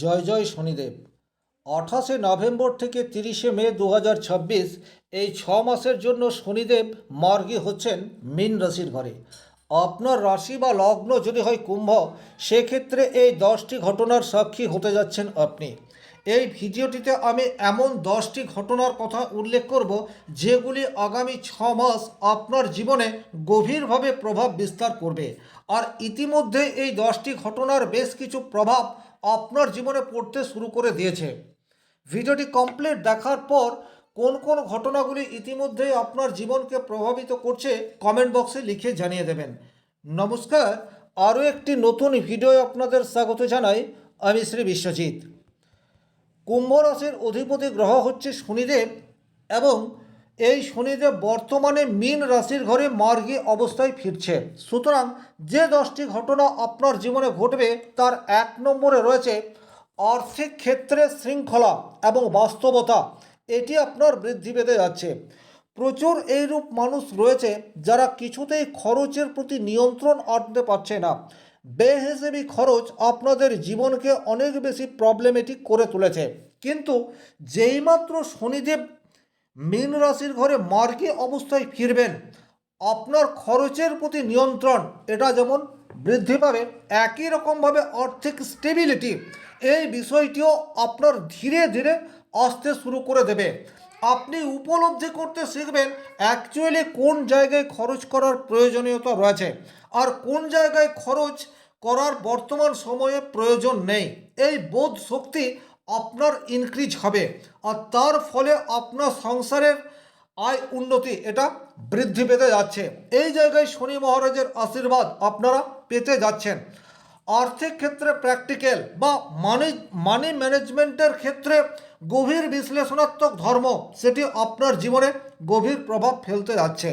জয় জয় শনিদেব। আঠাশে নভেম্বর থেকে তিরিশে মে দু হাজার ছাব্বিশ, এই ছ মাসের জন্য শনিদেব মার্গী হচ্ছেন মীন রাশির ঘরে। আপনার রাশি বা লগ্ন যদি হয় কুম্ভ, সেক্ষেত্রে এই দশটি ঘটনার সাক্ষী হতে যাচ্ছেন আপনি। এই ভিডিওটিতে আমি এমন দশটি ঘটনার কথা উল্লেখ করব, যেগুলি আগামী ছ মাস আপনার জীবনে গভীরভাবে প্রভাব বিস্তার করবে। আর ইতিমধ্যে এই দশটি ঘটনার বেশ কিছু প্রভাব আপনার জীবনে পড়তে শুরু করে দিয়েছে। ভিডিওটি কমপ্লিট দেখার পর কোন কোন ঘটনাগুলি ইতিমধ্যেই আপনার জীবনকে প্রভাবিত করছে কমেন্ট বক্সে লিখে জানিয়ে দেবেন। নমস্কার, আরও একটি নতুন ভিডিও আপনাদের স্বাগত জানাই, আমি শ্রী বিশ্বজিৎ। কুম্ভ রাশির অধিপতি গ্রহ হচ্ছে শনিদেব এবং এই শনিদেব বর্তমানে মীন রাশির ঘরে মার্গী অবস্থায় ফিরছে। সুতরাং যে দশটি ঘটনা আপনার জীবনে ঘটবে, তার এক নম্বরে রয়েছে আর্থিক ক্ষেত্রে শৃঙ্খলা এবং বাস্তবতা। এটি আপনার বৃদ্ধি পেতে যাচ্ছে। প্রচুর এইরূপ মানুষ রয়েছে যারা কিছুতেই খরচের প্রতি নিয়ন্ত্রণ আনতে পারছে না। বেহিসেবি খরচ আপনাদের জীবনকে অনেক বেশি প্রবলেমেটিক করে তুলেছে। কিন্তু যেইমাত্র শনিদেব মীন রাশির ঘরে মার্গী অবস্থায় ফিরবেন। আপনার খরচের প্রতি নিয়ন্ত্রণ, এটা যেমন বৃদ্ধি পাবে, একই রকমভাবে আর্থিক স্টেবিলিটি এই বিষয়টিও আপনার ধীরে ধীরে আসতে শুরু করে দেবে। আপনি উপলব্ধি করতে শিখবেন অ্যাকচুয়ালি কোন জায়গায় খরচ করার প্রয়োজনীয়তা রয়েছে আর কোন জায়গায় খরচ করার বর্তমান সময়ে প্রয়োজন নেই। এই বোধ শক্তি আপনার ইনক্রিজ হবে। আর তার ফলে আপনার সংসারের আয় উন্নতি এটা বৃদ্ধি পেতে যাচ্ছে। এই জায়গায় শনি মহারাজের আশীর্বাদ আপনারা পেতে যাচ্ছেন। আর্থিক ক্ষেত্রে প্র্যাকটিক্যাল বা মানি মানি ম্যানেজমেন্টের ক্ষেত্রে গভীর বিশ্লেষণাত্মক ধর্ম, সেটি আপনার জীবনে গভীর প্রভাব ফেলতে যাচ্ছে।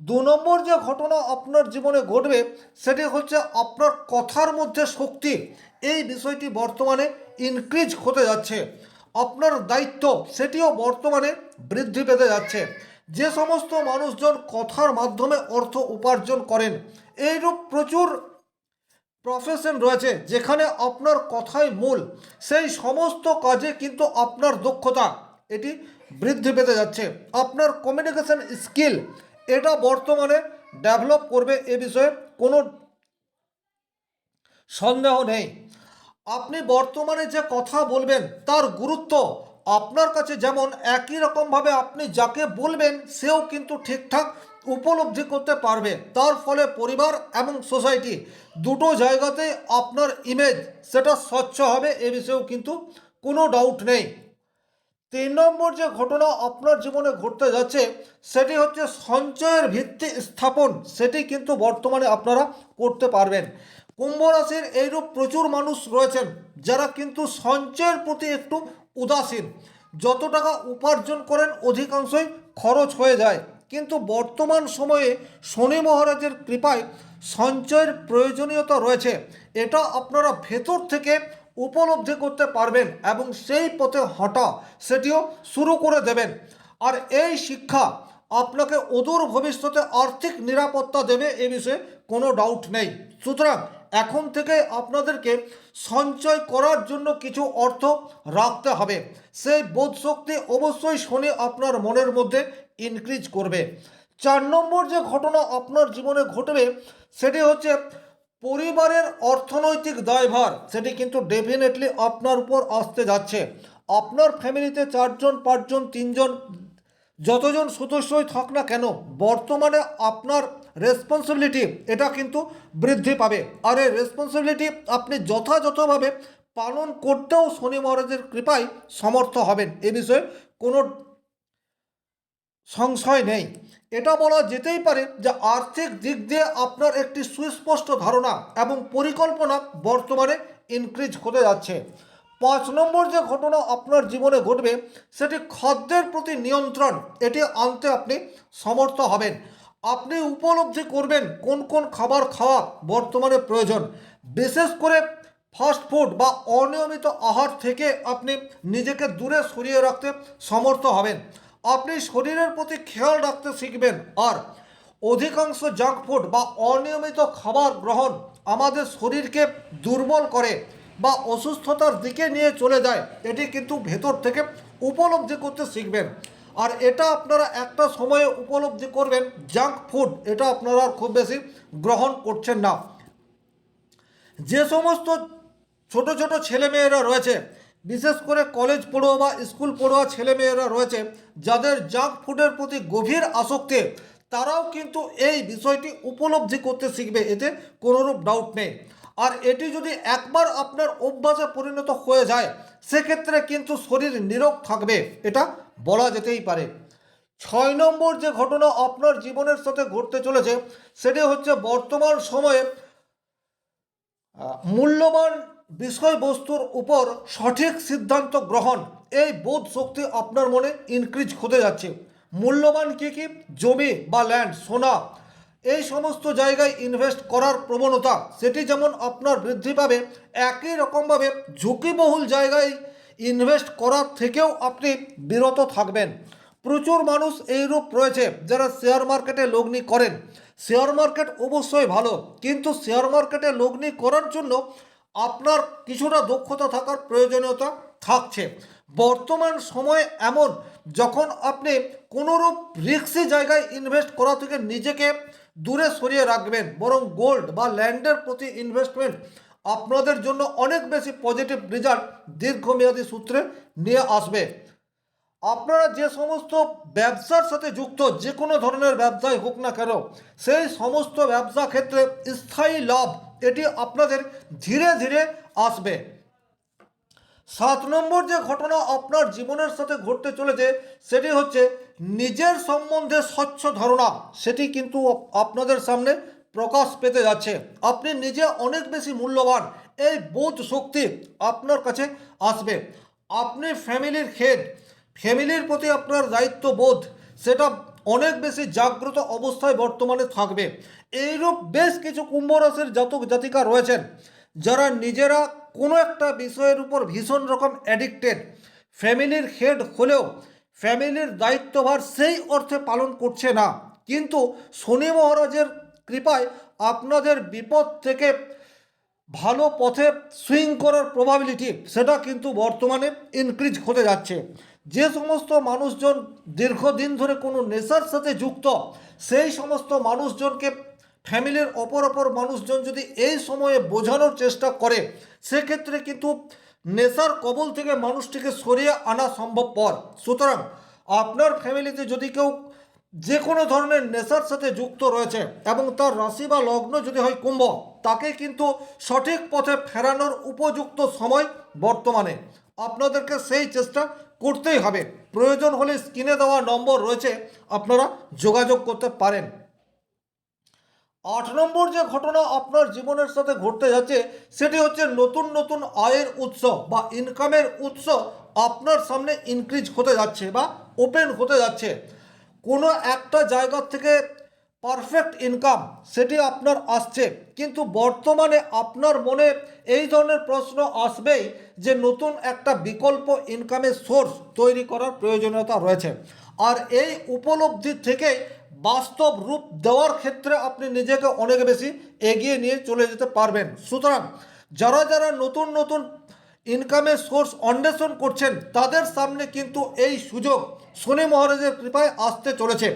দু নম্বর যে ঘটনা আপনার জীবনে ঘটবে, সেটি হচ্ছে আপনার কথার মধ্যে শক্তি। এই বিষয়টি বর্তমানে ইনক্রিজ হতে যাচ্ছে। আপনার দায়িত্ব সেটিও বর্তমানে বৃদ্ধি পেতে যাচ্ছে। যে সমস্ত মানুষজন কথার মাধ্যমে অর্থ উপার্জন করেন, এইরূপ প্রচুর প্রফেশন রয়েছে যেখানে আপনার কথাই মূল। সেই সমস্ত কাজে কিন্তু আপনার দক্ষতা, এটি বৃদ্ধি পেতে যাচ্ছে। আপনার কমিউনিকেশন স্কিল এটা বর্তমানে ডেভেলপ করবে এ বিষয়ে কোনো সন্দেহ নেই। আপনি বর্তমানে যে কথা বলবেন, তার গুরুত্ব আপনার কাছে যেমন একই রকমভাবে আপনি যাকে বলবেন, সেও কিন্তু ঠিকঠাক উপলব্ধি করতে পারবে। তার ফলে পরিবার এবং সোসাইটি দুটো জায়গাতেই আপনার ইমেজ সেটা স্বচ্ছ হবে এ বিষয়েও কিন্তু কোনো ডাউট নেই। তিন নম্বর যে ঘটনা আপনার জীবনে ঘটতে যাচ্ছে, সেটি হচ্ছে সঞ্চয়ের ভিত্তি স্থাপন। সেটি কিন্তু বর্তমানে আপনারা করতে পারবেন। কুম্ভ রাশির এইরূপ প্রচুর মানুষ রয়েছেন, যারা কিন্তু সঞ্চয়ের প্রতি একটু উদাসীন। যত টাকা উপার্জন করেন অধিকাংশই খরচ হয়ে যায়। কিন্তু বর্তমান সময়ে শনি মহারাজের কৃপায় সঞ্চয়ের প্রয়োজনীয়তা রয়েছে। এটা আপনারা ভেতর থেকে উপলব্ধি করতে পারবেন এবং সেই পথে হাঁটা সেটিও শুরু করে দেবেন। আর এই শিক্ষা আপনাকে অদূর ভবিষ্যতে আর্থিক নিরাপত্তা দেবে এ বিষয়ে কোনো ডাউট নেই। সুতরাং এখন থেকে আপনাদেরকে সঞ্চয় করার জন্য কিছু অর্থ রাখতে হবে। সেই বোধশক্তি অবশ্যই শনি আপনার মনের মধ্যে ইনক্রিজ করবে। চার নম্বর যে ঘটনা আপনার জীবনে ঘটবে, সেটি হচ্ছে পরিবারের অর্থনৈতিক দায়ভার। সেটি কিন্তু ডেফিনেটলি আপনার উপর আসতে যাচ্ছে। আপনার ফ্যামিলিতে চারজন, পাঁচজন, তিনজন যতজন সদস্যই থাক না কেন, বর্তমানে আপনার রেসপন্সিবিলিটি এটা কিন্তু বৃদ্ধি পাবে। আর এই রেসপন্সিবিলিটি আপনি যথাযথভাবে পালন করতেও শনি মহারাজের কৃপায় সমর্থ হবেন। এ বিষয়ে কোনো সংশয় নেই। এটা বলা যেতেই পারে যে আর্থিক দিক দিয়ে আপনার একটি সুস্পষ্ট ধারণা এবং পরিকল্পনা বর্তমানে ইনক্রিজ হতে যাচ্ছে। পাঁচ নম্বর যে ঘটনা আপনার জীবনে ঘটবে, সেটি খাদ্যের প্রতি নিয়ন্ত্রণ, এটি আনতে আপনি সমর্থ হবেন। আপনি উপলব্ধি করবেন কোন কোন খাবার খাওয়া বর্তমানে প্রয়োজন। বিশেষ করে ফাস্ট ফুড বা অনিয়মিত আহার থেকে আপনি নিজেকে দূরে সরিয়ে রাখতে সমর্থ হবেন। আপনি শরীরের প্রতি খেয়াল রাখতে শিখবেন। আর অধিকাংশ জাঙ্ক ফুড বা অনিয়মিত খাবার গ্রহণ আমাদের শরীরকে দুর্বল করে। বা অসুস্থতার দিকে নিয়ে চলে যায়, এটি কিন্তু ভেতর থেকে উপলব্ধি করতে শিখবেন। আর এটা আপনারা একটা সময়ে উপলব্ধি করবেন, জাঙ্ক ফুড, এটা আপনারা খুব বেশি গ্রহণ করছেন না। যে সমস্ত ছোট ছোট ছেলেমেয়েরা রয়েছে, বিশেষ করে কলেজ পড়ুয়া বা স্কুল পড়ুয়া ছেলেমেয়েরা রয়েছে, যাদের জাঙ্ক ফুডের প্রতি গভীর আসক্তি, তারাও কিন্তু এই বিষয়টি উপলব্ধি করতে শিখবে, এতে কোনোরূপ ডাউট নেই। আর এটি যদি একবার আপনার অভ্যাসে পরিণত হয়ে যায়, সেক্ষেত্রে কিন্তু শরীর নীরব থাকবে। এটা বলা যেতেই পারে। ছয় নম্বর যে ঘটনা আপনার জীবনের সাথে ঘটতে চলেছে, সেটি হচ্ছে বর্তমান সময়ে মূল্যবান বিষয়বস্তুর উপর সঠিক সিদ্ধান্ত গ্রহণ। এই বোধ শক্তি আপনার মনে ইনক্রিজ হতে যাচ্ছে। মূল্যবান কী কী? জমি বা ল্যান্ড সোনা। এই সমস্ত জায়গায় ইনভেস্ট করার প্রবণতা, সেটি যেমন আপনার বৃদ্ধি পাবে, একই রকমভাবে ঝুঁকিবহুল জায়গায় ইনভেস্ট করার থেকেও আপনি বিরত থাকবেন। প্রচুর মানুষ এইরূপ রয়েছে যারা শেয়ার মার্কেটে লগ্নি করেন। শেয়ার মার্কেট অবশ্যই ভালো, কিন্তু শেয়ার মার্কেটে লগ্নি করার জন্য আপনার কিছুটা দক্ষতা থাকার প্রয়োজনীয়তা থাকছে। বর্তমান সময়ে এমন, যখন আপনি কোনোরূপ রিক্সি জায়গায় ইনভেস্ট করা থেকে নিজেকে দূরে সরিয়ে রাখবেন, বরং গোল্ড বা ল্যান্ডের প্রতি ইনভেস্টমেন্ট আপনাদের জন্য অনেক বেশি পজিটিভ রেজাল্ট দীর্ঘমেয়াদী সূত্রে নিয়ে আসবে। আপনারা যে সমস্ত ব্যবসার সাথে যুক্ত, যে কোনো ধরনের ব্যবসায় হোক না কেন, সেই সমস্ত ব্যবসা ক্ষেত্রে স্থায়ী লাভ, এটি আপনাদের ধীরে ধীরে আসবে। সাত নম্বর যে ঘটনা আপনার জীবনের সাথে ঘটতে চলেছে, সেটি হচ্ছে নিজের সম্বন্ধে স্বচ্ছ ধারণা। সেটি কিন্তু আপনাদের সামনে প্রকাশ পেতে যাচ্ছে। আপনি নিজে অনেক বেশি মূল্যবান এই বোধ শক্তি আপনার কাছে আসবে। আপনি ফ্যামিলির হেড ফ্যামিলির প্রতি আপনার দায়িত্ব বোধ সেটা অনেক বেশি জাগ্রত অবস্থায় বর্তমানে থাকবে। এইরূপ বেশ কিছু কুম্ভ রাশির জাতক জাতিকা রয়েছেন। যারা নিজেরা কোনো একটা বিষয়ের উপর ভীষণ রকম অ্যাডিক্টেড ফ্যামিলির হেড হলেও ফ্যামিলির দায়িত্বভার সেই অর্থে পালন করছে না। কিন্তু শনি মহারাজের কৃপায় আপনাদের বিপদ থেকে ভালো পথে সুইং করার প্রবাবিলিটি সেটা কিন্তু বর্তমানে ইনক্রিজ হতে যাচ্ছে। যে সমস্ত মানুষজন দীর্ঘদিন ধরে কোনো নেশার সাথে যুক্ত, সেই সমস্ত মানুষজনকে ফ্যামিলির অপর অপর মানুষজন যদি এই সময়ে বোঝানোর চেষ্টা করে, সেক্ষেত্রে কিন্তু নেশার কবল থেকে মানুষটিকে সরিয়ে আনা সম্ভবপর। সুতরাং আপনার ফ্যামিলিতে যদি কেউ যে কোনো ধরনের নেশার সাথে যুক্ত রয়েছে এবং তার রাশি বা লগ্ন যদি হয় কুম্ভ, তাকে কিন্তু সঠিক পথে ফেরানোর উপযুক্ত সময় বর্তমানে। আপনাদেরকে সেই চেষ্টা করতেই হবে। প্রয়োজন হলে স্ক্রিনে দেওয়া নম্বর রয়েছে, আপনারা যোগাযোগ করতে পারেন। আট নম্বর যে ঘটনা আপনার জীবনের সাথে ঘটতে যাচ্ছে, সেটি হচ্ছে নতুন নতুন আয়ের উৎস বা ইনকামের উৎস আপনার সামনে ইনক্রিজ হতে যাচ্ছে বা ওপেন হতে যাচ্ছে। কোনো একটা জায়গা থেকে পারফেক্ট ইনকাম সেটি আপনার আসছে। কিন্তু বর্তমানে আপনার মনে এই ধরনের প্রশ্ন আসবেই যে নতুন একটা বিকল্প ইনকামের সোর্স তৈরি করার প্রয়োজনীয়তা রয়েছে। আর এই উপলব্ধি থেকে বাস্তব রূপ দেওয়ার ক্ষেত্রে আপনি নিজেকে অনেক বেশি এগিয়ে নিয়ে চলে যেতে পারবেন। সুতরাং, যারা যারা নতুন নতুন ইনকামের সোর্স অন্বেষণ করছেন, তাদের সামনে কিন্তু এই সুযোগ শনি মহারাজের কৃপায় আসতে চলেছে।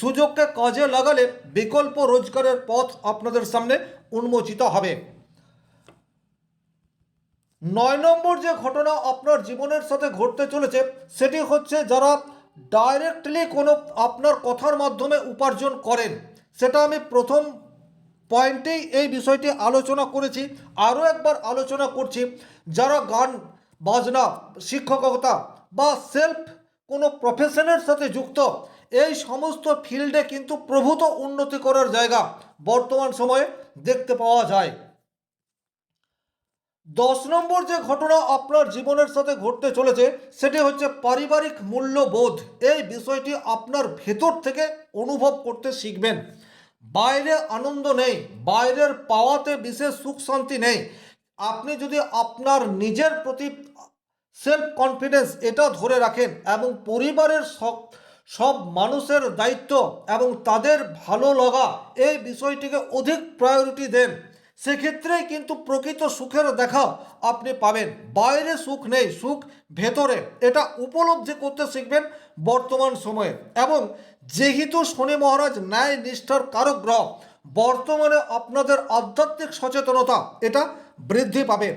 সুযোগকে কাজে লাগালে বিকল্প রোজগারের পথ আপনাদের সামনে উন্মোচিত হবে। নয় নম্বর যে ঘটনা আপনার জীবনের সাথে ঘটতে চলেছে, সেটি হচ্ছে যারা ডাইরেক্টলি কোনো আপনার কথার মাধ্যমে উপার্জন করেন। সেটা আমি প্রথম পয়েন্টেই এই বিষয়টি আলোচনা করেছি। আরও একবার আলোচনা করছি, যারা গান, বাজনা, শিক্ষকতা বা সেলফ কোনো প্রফেশনের সাথে যুক্ত, এই সমস্ত ফিল্ডে কিন্তু প্রভূত উন্নতি করার জায়গা বর্তমান সময়ে দেখতে পাওয়া যায়। দশ নম্বর যে ঘটনা আপনার জীবনের সাথে ঘটতে চলেছে, সেটি হচ্ছে পারিবারিক মূল্যবোধ। এই বিষয়টি আপনার ভেতর থেকে অনুভব করতে শিখবেন। বাইরে আনন্দ নেই, বাইরের পাওয়াতে বিশেষ সুখ শান্তি নেই। আপনি যদি আপনার নিজের প্রতি সেলফ কনফিডেন্স এটা ধরে রাখেন এবং পরিবারের সব সব মানুষের দায়িত্ব এবং তাদের ভালো লাগা, এই বিষয়টিকে অধিক প্রায়োরিটি দেন। সেক্ষেত্রেই কিন্তু প্রকৃত সুখের দেখা আপনি পাবেন। বাইরে সুখ নেই, সুখ ভেতরে। এটা উপলব্ধি করতে শিখবেন বর্তমান সময়ে। এবং যেহেতু শনি মহারাজ ন্যায় নিষ্ঠার কারক গ্রহ, বর্তমানে আপনাদের আধ্যাত্মিক সচেতনতা এটা বৃদ্ধি পাবে।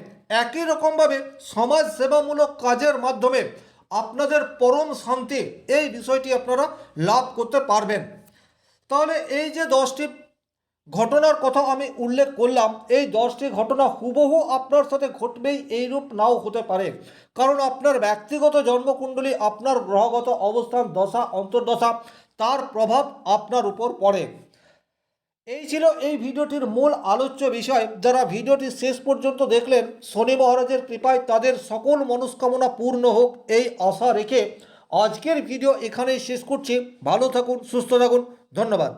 একই রকমভাবে সমাজ সেবামূলক কাজের মাধ্যমে আপনাদের পরম শান্তি এই বিষয়টি আপনারা লাভ করতে পারবেন। তাহলে এই যে দশটি ঘটনার কথা আমি উল্লেখ করলাম। এই দশটি ঘটনা হুবহু আপনার সাথে ঘটবেই এইরূপ নাও হতে পারে। কারণ আপনার ব্যক্তিগত জন্মকুণ্ডলী, আপনার গ্রহগত অবস্থান, দশা, অন্তর্দশা, তার প্রভাব আপনার উপর পড়ে। এই ছিল এই ভিডিওটির মূল আলোচ্য বিষয়। যারা ভিডিওটি শেষ পর্যন্ত দেখলেন, শনি মহারাজের কৃপায় তাদের সকল মনস্কামনা পূর্ণ হোক এই আশা রেখে আজকের ভিডিও এখানেই শেষ করছি। ভালো থাকুন, সুস্থ থাকুন। ধন্যবাদ।